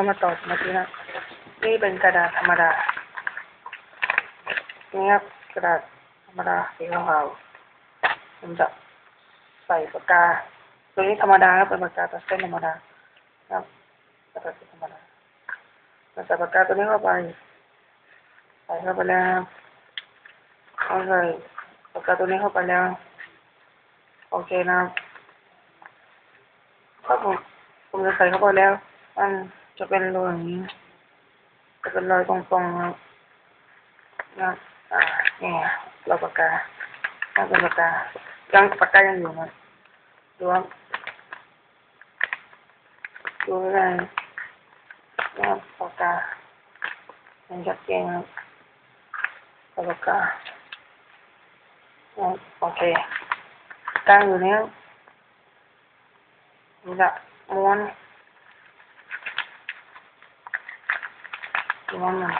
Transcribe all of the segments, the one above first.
เอามาต่อเมื่อกี้นะ นี่เป็นกระดาษธรรมดานี่ครับกระดาษธรรมดาสีขาวผมจะใส่ปากกา ตัวนี้ธรรมดาครับเป็นปากกาตัดเส้นธรรมดาครับกระดาษธรรมดาเราใส่ปากกาตัวนี้เข้าไป ใส่เข้าไปแล้วเอาใส่ปากกาตัวนี้เข้าไปแล้ว โอเคนะครับครับผมผมจะใส่เข้าไปแล้ว มัน จะเป็นรอยอย่างนี้ จะเป็นรอยตรงๆนะนะอ่าเนี่ยเราปากกาถ้าเป็นปากกายังปากกายังอยู่นะดูครับดูไม่ได้นะปากกายังชัดเจนครับปากกานะครับโอเคกลางอยู่เนี้ยผมจะม้วนม้วนมันโอเคดูดิครับกลางอยู่นะครับกละเอาละต่อเดี๋ยวน นะ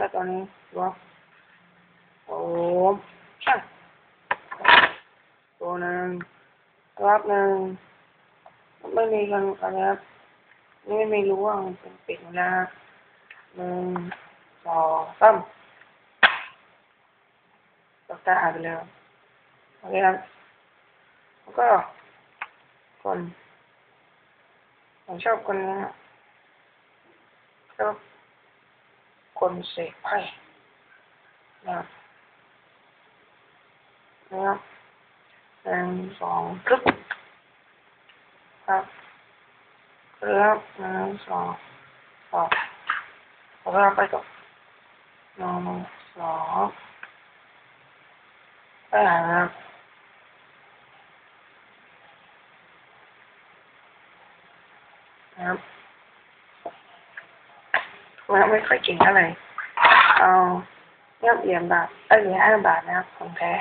ครับตอนนี้ดูครับโอ้ช่างตัวหนึ่งรอบหนึ่งไม่มีกันอะไรครับ นี่ไม่มีรู้ว่ามันเป็นปิดนะหนึ่งสาม ตาหายไปแล้วโอเคครับแล้วก็คนผมชอบคนนี้นะชอบคนเสกไพ่นะครับนะครับหนึ่งสองครึบครับครับหนึ่งสองสองแล้วก็ไปต่อหนึ่งสอง ครับครับผมไม่ค่อยเก่งเท่าไหร่ เอาเงียบเหรียญบาทเอ้ยเหรียญห้าบาทนะครับของแท้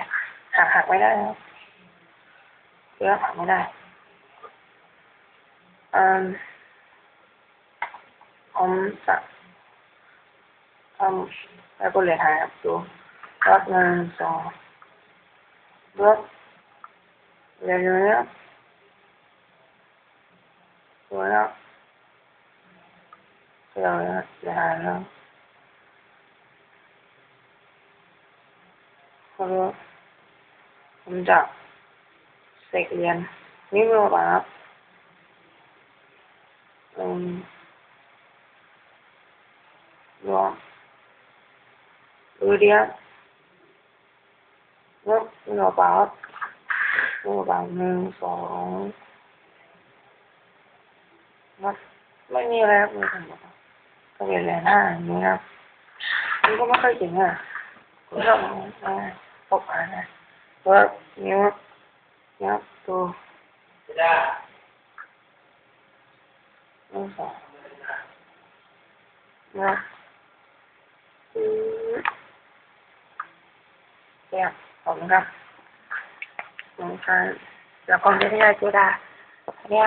หักหักไม่ได้นะครับเลือกหักไม่ได้อืมผมจะทำแล้วก็เหรียญหายครับดูรอบหนึ่งสอง รอบเหรียญอยู่เนี่ยตัวแล้วเดี๋ยวนะเหรียญหายแล้วแล้วผมจะเสกเหรียญนี่มือเปล่ารับาดรับารับหนึ่งสองครับไม่มีอะไรครับมือผมบอกว่าก็เป็นเหรียญห้าอย่างนี้ครับนี่ก็ไม่ค่อยเก่งอะผมชอบอ่าพกอ่านนะเพราะว่านิ้วครับนิ้วครับดูนิ้วสองนะอืมเนี่ย ขอบคุณครับขอ